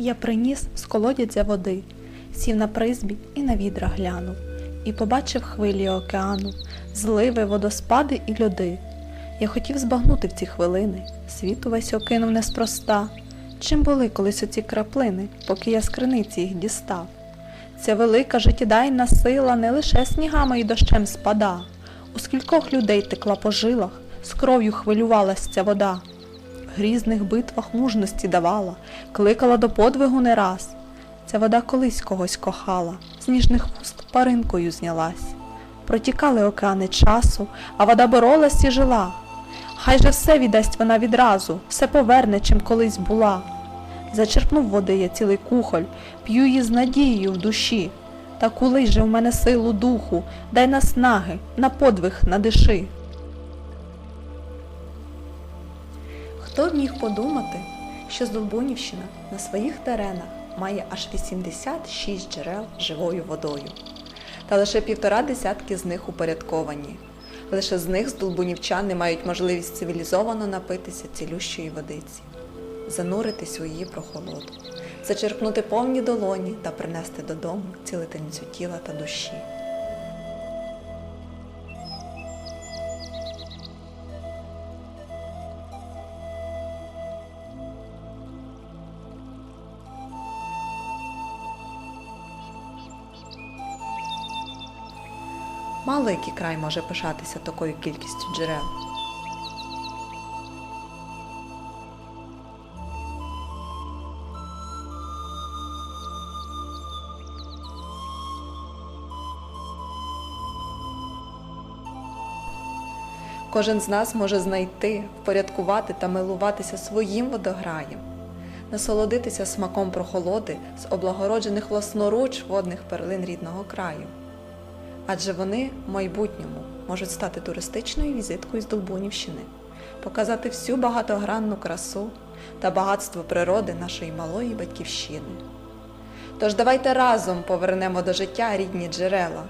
Я приніс з колодязя води, сів на призбі і на відра глянув, і побачив хвилі океану, зливи, водоспади і льоди. Я хотів збагнути в ці хвилини, світ увесь окинув неспроста. Чим були колись оці краплини, поки я з криниці їх дістав? Ця велика життєдайна сила не лише снігами і дощем спада, у скількох людей текла по жилах, з кров'ю хвилювалась ця вода. Грізних битвах мужності давала, кликала до подвигу не раз. Ця вода колись когось кохала, з ніжних вуст паринкою знялась. Протікали океани часу, а вода боролась і жила. Хай же все віддасть вона відразу, все поверне, чим колись була. Зачерпнув води я цілий кухоль, п'ю її з надією в душі. Та кулий же в мене силу духу, дай наснаги, на подвиг надиши. Хто б міг подумати, що Здолбунівщина на своїх теренах має аж 86 джерел живою водою. Та лише півтора десятки з них упорядковані. Лише з них здолбунівчани мають можливість цивілізовано напитися цілющої водиці, зануритись у її прохолоду, зачерпнути повні долоні та принести додому цілительницю тіла та душі. Мало який край може пишатися такою кількістю джерел. Кожен з нас може знайти, впорядкувати та милуватися своїм водограєм, насолодитися смаком прохолоди з облагороджених власноруч водних перлин рідного краю адже вони в майбутньому можуть стати туристичною візиткою з Долбунівщини, показати всю багатогранну красу та багатство природи нашої малої батьківщини. Тож давайте разом повернемо до життя рідні джерела.